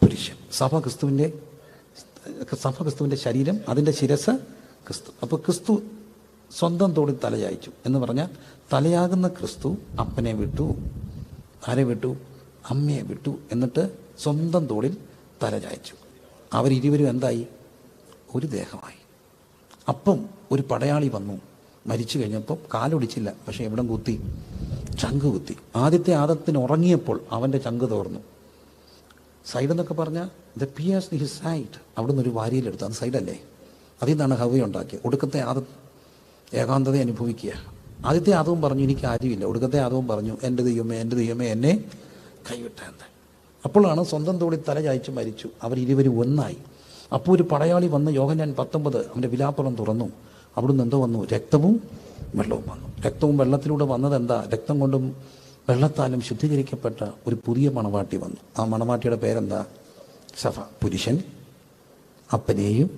പുരുഷൻ. സഭ ക്രിസ്തുവിന്റെ സഭ ക്രിസ്തുവിന്റെ ശരീരം അതിന്റെ ശിരസ് ക്രിസ്തു. അപ്പോൾ ക്രിസ്തു സ്വന്തം തോളിൽ തലയായിച്ചു എന്ന് പറഞ്ഞാൽ തലയാകുന്ന ക്രിസ്തു അപ്പനെ വിട്ടു. ആരെ വിട്ടു? അമ്മയെ വിട്ടു എന്നിട്ട് സ്വന്തം തോളിൽ തല ചായച്ചു. അവരിരുവരും എന്തായി? ഒരു ദേഹമായി. അപ്പം ഒരു പടയാളി വന്നു. മരിച്ചു കഴിഞ്ഞപ്പം കാലൊടിച്ചില്ല പക്ഷെ എവിടം കുത്തി. ചങ്ക് കുത്തി. ആദ്യത്തെ ആദത്തിന് ഉറങ്ങിയപ്പോൾ അവന്റെ ചങ്ക് തോർന്നു. സൈഡ് എന്നൊക്കെ പറഞ്ഞാൽ ദ ദി ഹിസ് സൈഡ് അവിടുന്ന് ഒരു വാരിയിലെടുത്തു. അത് സൈഡല്ലേ? അതിൽ നിന്നാണ് ഹവ ഉണ്ടാക്കിയത്. ഒടുക്കത്തെ ആദ ഏകാന്തത അനുഭവിക്കുക. ആദ്യത്തെ ആദവും പറഞ്ഞു എനിക്ക് ആരുമില്ല. ഒടുക്കത്തെ ആദവും പറഞ്ഞു എന്റെ ദൈവമേ എന്റെ ദൈവമേ എന്നെ കൈവിട്ടെന്ന്. അപ്പോഴാണ് സ്വന്തം തോളിൽ തല ചായ്ച്ച് മരിച്ചു. അവർ ഇരുവരും ഒന്നായി. അപ്പോൾ ഒരു പടയാളി വന്ന് യോഹന്നാൻ പത്തൊമ്പത് അവന്റെ വിലാപ്പുറം തുറന്നു. അവിടുന്ന് എന്തോ വന്നു? രക്തവും വെള്ളവും വന്നു. രക്തവും വെള്ളത്തിലൂടെ വന്നത് എന്താ രക്തം കൊണ്ടും വെള്ളത്താലും ശുദ്ധീകരിക്കപ്പെട്ട ഒരു പുതിയ മണവാട്ടി വന്നു. ആ മണവാട്ടിയുടെ പേരെന്താ? സഫ. പുരുഷൻ അപ്പനെയും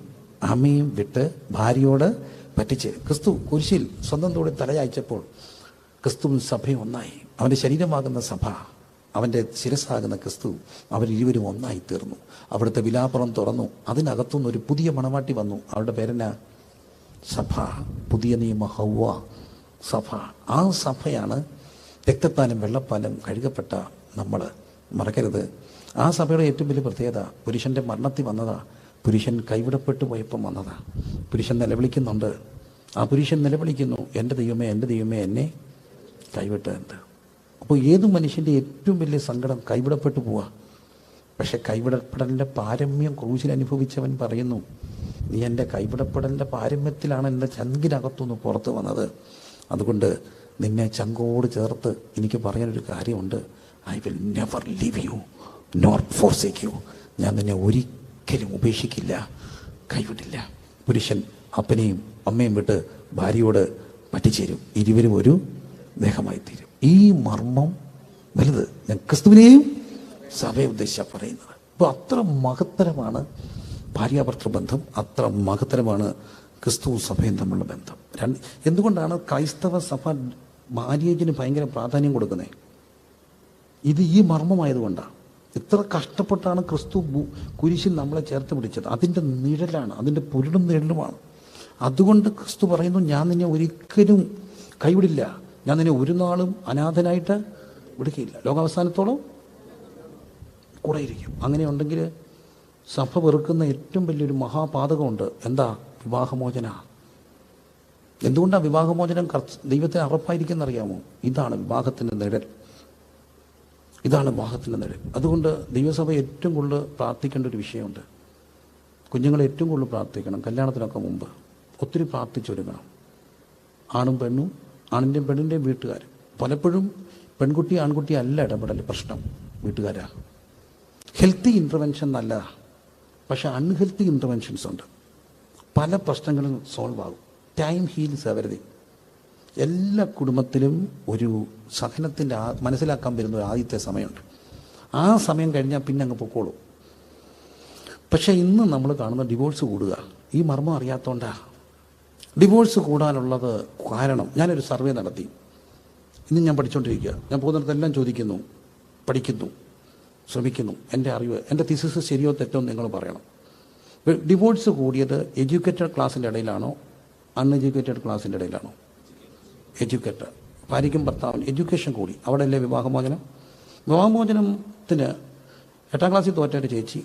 അമ്മയും വിട്ട് ഭാര്യയോട് പറ്റിച്ച്. ക്രിസ്തു കുരിശിൽ സ്വന്തം തോടെ തലയായിച്ചപ്പോൾ ക്രിസ്തുവും സഭയും ഒന്നായി. അവന്റെ ശരീരമാകുന്ന സഭ അവന്റെ ശിരസാകുന്ന ക്രിസ്തു അവരിരുവരും ഒന്നായി തീർന്നു. അവിടുത്തെ വിലാപ്പുറം തുറന്നു. അതിനകത്തുനിന്ന് ഒരു പുതിയ മണവാട്ടി വന്നു. അവരുടെ പേരെന്നാ? സഭ. പുതിയ നിയമ ഹൗവ സഭ. ആ സഭയാണ് രക്തത്താലും വെള്ളപ്പാലും കഴുകപ്പെട്ട നമ്മൾ മറക്കരുത്. ആ സഭയുടെ ഏറ്റവും വലിയ പ്രത്യേകത പുരുഷന്റെ മരണത്തിൽ വന്നതാ പുരുഷൻ കൈവിടപ്പെട്ടു പോയപ്പം വന്നതാണ് പുരുഷൻ നിലവിളിക്കുന്നുണ്ട്. ആ പുരുഷൻ നിലവിളിക്കുന്നു. എന്റെ ദൈവമേ എന്റെ ദൈവമേ എന്നെ കൈവിട്ടത് അപ്പോൾ ഏത് മനുഷ്യന്റെ ഏറ്റവും വലിയ സങ്കടം കൈവിടപ്പെട്ടു പോവാ. പക്ഷെ കൈവിടപ്പെടലിന്റെ പാരമ്യം ക്രൂശിൽ അനുഭവിച്ചവൻ പറയുന്നു നീ എന്റെ കൈവിടപ്പെടലിന്റെ പാരമ്യത്തിലാണ് എന്റെ ചങ്കിനകത്തുനിന്ന് പുറത്ത് വന്നത്. അതുകൊണ്ട് നിന്നെ ചങ്കോട് ചേർത്ത് എനിക്ക് പറയാനൊരു കാര്യമുണ്ട്. I will never leave you nor forsake you ഞാൻ നിന്നെ ഒരിക്കലും ഉപേക്ഷിക്കില്ല കൈവിടില്ല. പുരുഷൻ അപ്പനെയും അമ്മയും വിട്ട് ഭാര്യയോട് പറ്റിച്ചേരും. ഇരുവരും ഒരു ദേഹമായി തീരും. ഈ മർമ്മം വലുത്. ഞാൻ ക്രിസ്തുവിനെയും സഭയെ ഉദ്ദേശിച്ച പറയുന്നത്. അപ്പോൾ അത്ര മഹത്തരമാണ് ഭാര്യാഭർത്തൃ ബന്ധം. അത്ര മഹത്തരമാണ് ക്രിസ്തു സഭയും തമ്മിലുള്ള ബന്ധം. രണ്ട് എന്തുകൊണ്ടാണ് ക്രൈസ്തവ സഭ മാര്യേജിന് ഭയങ്കര പ്രാധാന്യം കൊടുക്കുന്നത് ഇത് ഈ മർമ്മമായതുകൊണ്ടാണ് എത്ര കഷ്ടപ്പെട്ടാണ് ക്രിസ്തു കുരിശിൽ നമ്മളെ ചേർത്ത് പിടിച്ചത്. അതിന്റെ നിഴലാണ് അതിന്റെ പൊരുടും നിഴലുമാണ്. അതുകൊണ്ട് ക്രിസ്തു പറയുന്നു ഞാൻ നിന്നെ ഒരിക്കലും കൈവിടില്ല. ഞാൻ നിന്നെ ഒരു നാളും അനാഥനായിട്ട് വിടുകയില്ല. ലോകാവസാനത്തോളം കൂടെ ഇരിക്കും അങ്ങനെ ഉണ്ടെങ്കിൽ സഭ വെറുക്കുന്ന ഏറ്റവും വലിയൊരു മഹാപാതകമുണ്ട്. എന്താ? വിവാഹമോചന. എന്തുകൊണ്ടാണ് വിവാഹമോചനം കർ ദൈവത്തെ അറപ്പായിരിക്കുന്ന അറിയാമോ ഇതാണ് വിവാഹത്തിന്റെ നിഴൽ. ഇതാണ് വിവാഹത്തിന്റെ നിഴൽ. അതുകൊണ്ട് ദൈവസഭ ഏറ്റവും കൂടുതൽ പ്രാർത്ഥിക്കേണ്ട ഒരു വിഷയമുണ്ട്. കുഞ്ഞുങ്ങളെ ഏറ്റവും കൂടുതൽ പ്രാർത്ഥിക്കണം. കല്യാണത്തിനൊക്കെ മുമ്പ് ഒത്തിരി പ്രാർത്ഥിച്ചൊരുങ്ങണം. ആണും പെണ്ണും ആണിന്റെയും പെണ്ണിന്റെയും വീട്ടുകാർ പലപ്പോഴും പെൺകുട്ടി ആൺകുട്ടി അല്ല ഇടപെടൽ പ്രശ്നം വീട്ടുകാരാ. ഹെൽത്തി ഇന്റർവെൻഷൻ നല്ല പക്ഷെ അൺഹെൽത്തി ഇന്റർവെൻഷൻസ് ഉണ്ട്. പല പ്രശ്നങ്ങളും സോൾവ് ആകും. ടൈം ഹീൽസ് എവരിതിങ് എല്ലാ കുടുംബത്തിലും ഒരു സഹനത്തിന്റെ മനസ്സിലാക്കാൻ വരുന്ന ഒരു ആദ്യത്തെ സമയമുണ്ട്. ആ സമയം കഴിഞ്ഞാൽ പിന്നെ അങ്ങ് പൊക്കോളൂ. പക്ഷേ ഇന്ന് നമ്മൾ കാണുന്ന ഡിവോഴ്സ് കൂടുക. ഈ മർമ്മം അറിയാത്തതുകൊണ്ടാണ് ഡിവോഴ്സ് കൂടാനുള്ളത് കാരണം ഞാനൊരു സർവേ നടത്തി. ഇന്ന് ഞാൻ പഠിച്ചുകൊണ്ടിരിക്കുക ഞാൻ പോകുന്നിടത്തെല്ലാം ചോദിക്കുന്നു പഠിക്കുന്നു ശ്രമിക്കുന്നു. എന്റെ അറിവ് എന്റെ തിസിസ് ശരിയോ തെറ്റോ നിങ്ങൾ പറയണം. ഡിവോഴ്സ് കൂടിയത് എഡ്യൂക്കേറ്റഡ് ക്ലാസ്സിന്റെ ഇടയിലാണോ അൺഎഡ്യൂക്കേറ്റഡ് ക്ലാസ്സിന്റെ ഇടയിലാണോ? എഡ്യൂക്കേറ്റഡ് ഭാര്യയ്ക്കും ഭർത്താവിന് എഡ്യൂക്കേഷൻ കൂടി. അവിടെ അല്ലേ വിവാഹമോചനം? വിവാഹമോചനത്തിന് എട്ടാം ക്ലാസ്സിൽ തോറ്റായിട്ട് ചേച്ചി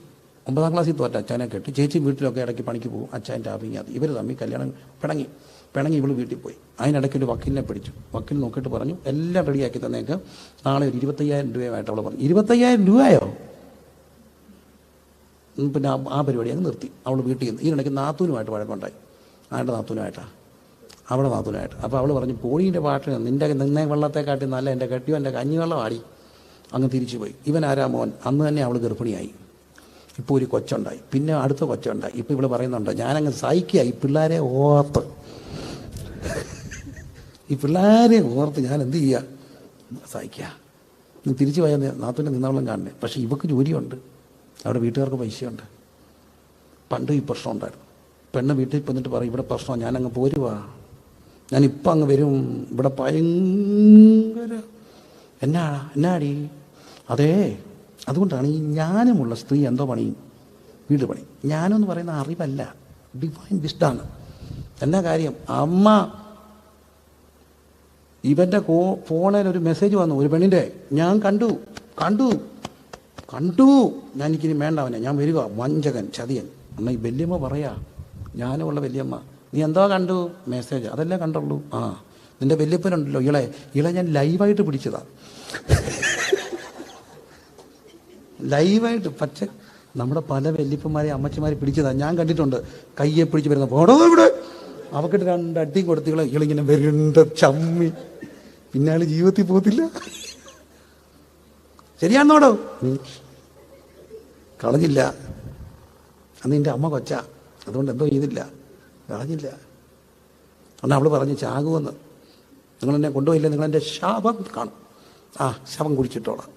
ഒമ്പതാം ക്ലാസ്സിൽ തോറ്റ അച്ഛനെ കെട്ടി ചേച്ചി വീട്ടിലൊക്കെ ഇടയ്ക്ക് പണിക്ക് പോകും. അച്ഛന്റെ അഭിങ്ങാതി ഇവർ തമ്മിൽ കല്യാണം പിണങ്ങി പിണങ്ങി ഇവൾ വീട്ടിൽ പോയി. അതിനിടയ്ക്ക് ഒരു വക്കീലിനെ പിടിച്ചു. വക്കീൽ നോക്കിയിട്ട് പറഞ്ഞു എല്ലാം റെഡിയാക്കി തന്നേക്ക്. നാളെ ഒരു ഇരുപത്തയ്യായിരം രൂപയുമായിട്ട് അവൾ പറഞ്ഞു. ഇരുപത്തയ്യായിരം രൂപയോ? പിന്നെ ആ- പരിപാടി അങ്ങ് നിർത്തി. അവൾ വീട്ടിൽ നിന്ന് ഇതിനിടയ്ക്ക് നാത്തൂനുമായിട്ട് വഴക്കുണ്ടായി. ആരുടെ നാത്തൂനുമായിട്ടാ? അവിടെ നാത്തൂനായിട്ട്. അപ്പോൾ അവൾ പറഞ്ഞു കോഴീന്റെ പാട്ടിന് നിന്റെ നിന്നെ വെള്ളത്തെ കാട്ടി നല്ല എന്റെ കെട്ടിയോ എന്റെ കഞ്ഞിവെള്ളം ആടി. അങ്ങ് തിരിച്ചു പോയി. ഇവൻ ആരാ മോൻ? അന്ന് തന്നെ അവൾ ഗർഭിണിയായി. ഇപ്പോൾ ഒരു കൊച്ചുണ്ടായി. പിന്നെ അടുത്ത കൊച്ചുണ്ടായി. ഇപ്പോൾ ഇവൾ പറയുന്നുണ്ട് ഞാനങ്ങ് സഹിക്കുക ഈ പിള്ളേരെ ഓർത്ത്. ഈ പിള്ളേരെ ഓർത്ത് ഞാൻ എന്ത് ചെയ്യുക സഹിക്കുക നീ തിരിച്ചു പോയാൽ നാത്തൂന്റെ നിന്നവളം കാണണേ പക്ഷേ ഇവക്ക് ജോലിയുണ്ട്. അവിടെ വീട്ടുകാർക്ക് പൈസയുണ്ട്. പണ്ട് ഈ പ്രശ്നം ഉണ്ടായിരുന്നു. പെണ്ണ് വീട്ടിൽ വന്നിട്ട് പറയും ഇവിടെ പ്രശ്നം ഞാനങ്ങ് പോരുവാ. ഞാനിപ്പം അങ്ങ് വരും. ഇവിടെ ഭയങ്കര എന്നാ എന്നാടി? അതേ അതുകൊണ്ടാണ് ഈ ജ്ഞാനമുള്ള സ്ത്രീ എന്തോ പണി? വീട് പണി. ജ്ഞാനം എന്ന് പറയുന്ന അറിവല്ല. ഡിവൈൻ വിസ്ഡാണ് എന്നാ കാര്യം? അമ്മ ഇവന്റെ കോ ഫോണിൽ ഒരു മെസ്സേജ് വന്നു ഒരു പെണ്ണിന്റെ ഞാൻ കണ്ടു കണ്ടു കണ്ടു. ഞാൻ എനിക്കിനി വേണ്ട അവനെ. ഞാൻ വരിക വഞ്ചകൻ ചതിയൻ. അമ്മ ഈ വല്യമ്മ പറയാ. ഞാനുമുള്ള വല്യമ്മ. നീ എന്തോ കണ്ടു? മെസ്സേജ് അതല്ലേ കണ്ടുള്ളൂ. ആ. നിന്റെ വല്യപ്പനുണ്ടല്ലോ. ഇളെ ഇളെ ഞാൻ ലൈവായിട്ട് പിടിച്ചതാ. ലൈവായിട്ട് പച്ച നമ്മുടെ പല വല്യപ്പന്മാരെ അമ്മച്ചിമാരെ പിടിച്ചതാ. ഞാൻ കണ്ടിട്ടുണ്ട്. കയ്യെ പിടിച്ച് വരുന്ന പോടോ ഇവിടെ. അവക്കിട്ട് രണ്ട് അടിയും കൊടുത്തികളെ ഇളിങ്ങനെ വരുണ്ട ചമ്മി. പിന്നെ ജീവിതത്തിൽ പോകത്തില്ല. ശരിയാണോടോ കളഞ്ഞില്ല. അന്ന് എന്റെ അമ്മ കൊച്ച. അതുകൊണ്ട് എന്തോ ചെയ്തില്ല. കളഞ്ഞില്ല അന്ന് അവൾ പറഞ്ഞു ചാകുമെന്ന് നിങ്ങൾ എന്നെ കൊണ്ടുപോയില്ല? നിങ്ങൾ എന്റെ ശാപം കാണും. ആ ശവം കുടിച്ചിട്ടോളാം.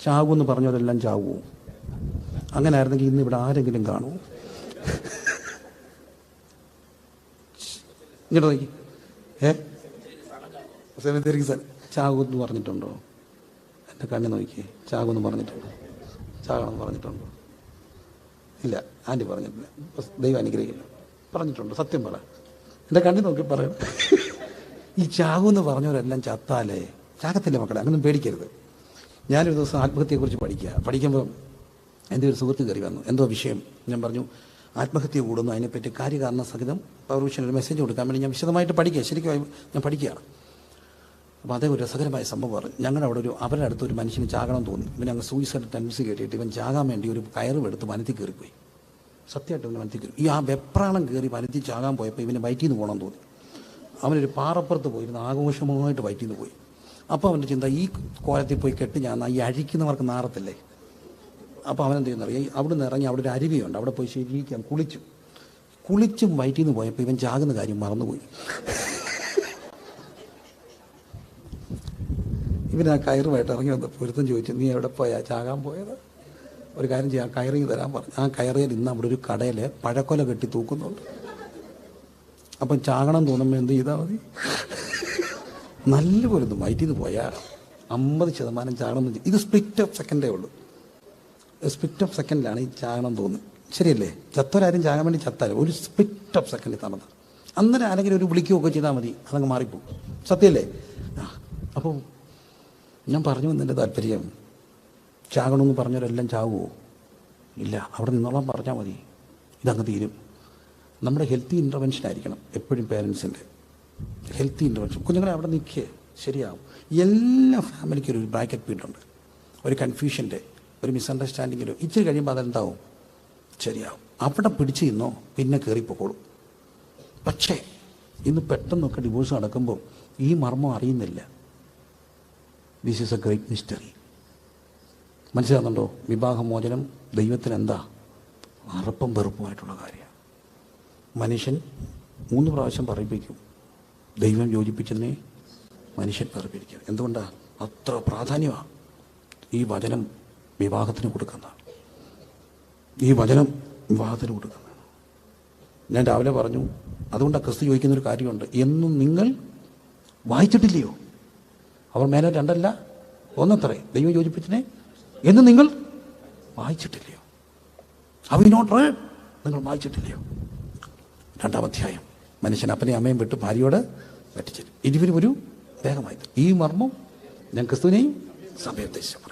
ചാകുമെന്ന് പറഞ്ഞവരെല്ലാം ചാവുമോ അങ്ങനെ ആയിരുന്നെങ്കിൽ ഇന്ന് ഇവിടെ ആരെങ്കിലും കാണുമോ *laughs* ഇങ്ങോട്ട് നോക്കി. ഏ? സെമിത്തേരിക്ക് സാർ ചാകുമെന്ന് പറഞ്ഞിട്ടുണ്ടോ? എന്റെ കണ്ണി നോക്കിയേ. ചാകുമെന്ന് പറഞ്ഞിട്ടുണ്ടോ? ചാകണമെന്ന് പറഞ്ഞിട്ടുണ്ടോ? ഇല്ല ആന്റി പറഞ്ഞിട്ടില്ല. ദൈവം അനുഗ്രഹിക്കില്ല പറഞ്ഞിട്ടുണ്ട്. സത്യം പറ. എന്റെ കണ്ണി നോക്കി പറയണം. ഈ ചാകുമെന്ന് പറഞ്ഞവരെല്ലാം ചത്താലേ ചാകത്തിന്റെ മക്കളെ? അങ്ങനെ പേടിക്കരുത്. ഞാനൊരു ദിവസം ആത്മഹത്യയെക്കുറിച്ച് പഠിക്കുക. പഠിക്കുമ്പോൾ എന്റെ ഒരു സുഹൃത്ത് കയറി വന്നു. എന്തോ വിഷയം. ഞാൻ പറഞ്ഞു ആത്മഹത്യ കൂടുന്നു. അതിനെപ്പറ്റി കാര്യകാരണ സഹിതം പൗർവിഷൻ ഒരു മെസ്സേജ് കൊടുക്കാൻ വേണ്ടി ഞാൻ വിശദമായിട്ട് പഠിക്കുക. ശരിക്കും ഞാൻ പഠിക്കുകയാണ്. അപ്പോൾ അതേ ഒരു രസകരമായ സംഭവം പറഞ്ഞു. ഞങ്ങളുടെ അവിടെ ഒരു അവരുടെ അടുത്ത് ഒരു മനുഷ്യന് ചാകണം തോന്നി. പിന്നെ അങ്ങ് സൂയിസൈഡ് ടെൻഡൻസി കേട്ടിട്ട് ഇവൻ ചാകാൻ വേണ്ടി ഒരു കയറും എടുത്ത് വനത്തിൽ കയറിപ്പോയി. സത്യമായിട്ട് വനത്തിൽ കയറി ഈ ആ വെപ്രാളം കയറി വനത്തിൽ ചാകാൻ പോയപ്പോൾ ഇവന് വയറ്റിൽ നിന്ന് പോകണം തോന്നി. അവനൊരു പാറപ്പുറത്ത് പോയിരുന്ന് ആഘോഷമായിട്ട് വയറ്റിൽ നിന്ന് പോയി. അപ്പോൾ അവന്റെ ചിന്ത ഈ കോലത്തിൽ പോയി കെട്ടി ഞാൻ ഈ അഴിക്കുന്നവർക്ക് നാറത്തില്ലേ? അപ്പോൾ അവൻ എന്ത് ചെയ്യുന്നറിയാം അവിടെ നിന്ന് ഇറങ്ങി അവിടെ ഒരു അരുവിയുണ്ട്. അവിടെ പോയി ശരിക്കും കുളിച്ചു. കുളിച്ചും വയറ്റിൽ നിന്ന് പോയപ്പോൾ ഇവൻ ചാകുന്ന കാര്യം മറന്നുപോയി. ഇവൻ ആ കയറുമായിട്ട് ഇറങ്ങി വന്നപ്പോൾ പൊരുത്തം ചോദിച്ചു നീ എവിടെ പോയാ ചാകാൻ പോയത്? ഒരു കാര്യം ചെയ്യാം. കയറി തരാൻ പറഞ്ഞു. ആ കയറിയിൽ ഇന്ന് അവിടെ ഒരു കടയിൽ പഴക്കൊല കെട്ടി തൂക്കുന്നുണ്ട്. അപ്പം ചാകണം തോന്നുമ്പോൾ എന്ത് ചെയ്താൽ മതി? നല്ലപോലെ ഒന്ന് വയറ്റിൽ നിന്ന് പോയാൽ അമ്പത് ശതമാനം ചാകണം ഇത് സ്പ്ലിറ്റ് ഓഫ് സെക്കൻഡേ ഉള്ളൂ. സ്പ്ലിറ്റ് ഓഫ് സെക്കൻഡിലാണ് ഈ ചാകണം തോന്നുന്നത്. ശരിയല്ലേ? ചത്തൊരാരും ചാകാൻ വേണ്ടി ചത്താലും ഒരു സ്പ്ലിറ്റ് ഓഫ് സെക്കൻഡിൽ തന്നത് അന്നേരം ആരെങ്കിലും ഒരു വിളിക്കുകയൊക്കെ ചെയ്താൽ മതി. അതങ്ങ് മാറിപ്പോവും. സത്യമല്ലേ അപ്പോൾ ഞാൻ പറഞ്ഞു വന്നതിന്റെ താല്പര്യം ചാകണമെന്ന് പറഞ്ഞവരെല്ലാം ചാവുമോ ഇല്ല. അവിടെ നിന്നോളാൻ പറഞ്ഞാൽ മതി. ഇതങ്ങ് തീരും. നമ്മുടെ ഹെൽത്തി ഇന്റർവെൻഷൻ ആയിരിക്കണം എപ്പോഴും പേരൻസിന്റെ ഹെൽത്തി ഇന്റർവെൻഷൻ കുഞ്ഞുങ്ങളെ അവിടെ നിൽക്കുക ശരിയാവും. എല്ലാ ഫാമിലിക്കും ഒരു ബ്രാക്കറ്റ് പീരീഡ് ഉണ്ട്. ഒരു കൺഫ്യൂഷന്റെ ഒരു മിസ്അണ്ടർസ്റ്റാൻഡിങ്ങിലോ ഇച്ചിരി കഴിയുമ്പോൾ അതെന്താവും? ശരിയാവും. അവിടെ പിടിച്ച് നിന്നോ പിന്നെ കയറിപ്പോക്കോളും പക്ഷേ ഇന്ന് പെട്ടെന്നൊക്കെ ഡിവോഴ്സ് നടക്കുമ്പോൾ ഈ മർമ്മം അറിയുന്നില്ല. This is a great mystery മനസ്സിലാകുന്നുണ്ടോ? വിവാഹമോചനം ദൈവത്തിന് എന്താ അറപ്പും വെറുപ്പുമായിട്ടുള്ള കാര്യമാണ്. മനുഷ്യൻ മൂന്ന് പ്രാവശ്യം പറയിപ്പിക്കും. ദൈവം യോജിപ്പിച്ചതിനെ മനുഷ്യൻ പറയിപ്പിക്കുക എന്തുകൊണ്ടാണ് അത്ര പ്രാധാന്യമാണ് ഈ വചനം വിവാഹത്തിന് കൊടുക്കുന്ന ഈ വചനം വിവാഹത്തിന് കൊടുക്കുന്ന ഞാൻ രാവിലെ പറഞ്ഞു അതുകൊണ്ടാണ് ക്രിസ്തു ചോദിക്കുന്ന ഒരു കാര്യമുണ്ട്. എന്നും നിങ്ങൾ വായിച്ചിട്ടില്ലയോ? അവർ മേലെ രണ്ടല്ല ഒന്നത്രേ. ദൈവം യോജിപ്പിച്ചിനെ എന്ന് നിങ്ങൾ വായിച്ചിട്ടില്ലയോ? അവ നോട്ട് റേഡ് നിങ്ങൾ വായിച്ചിട്ടില്ലയോ? രണ്ടാം അധ്യായം. മനുഷ്യൻ അപ്പനെ അമ്മയും വിട്ട് ഭാര്യയോട് പറ്റിച്ചു ഇരുവരും ഒരു വേഗമായി ഈ മർമ്മം ഞാൻ ക്രിസ്തുവിനെയും സമയത്തെ പറയുന്നു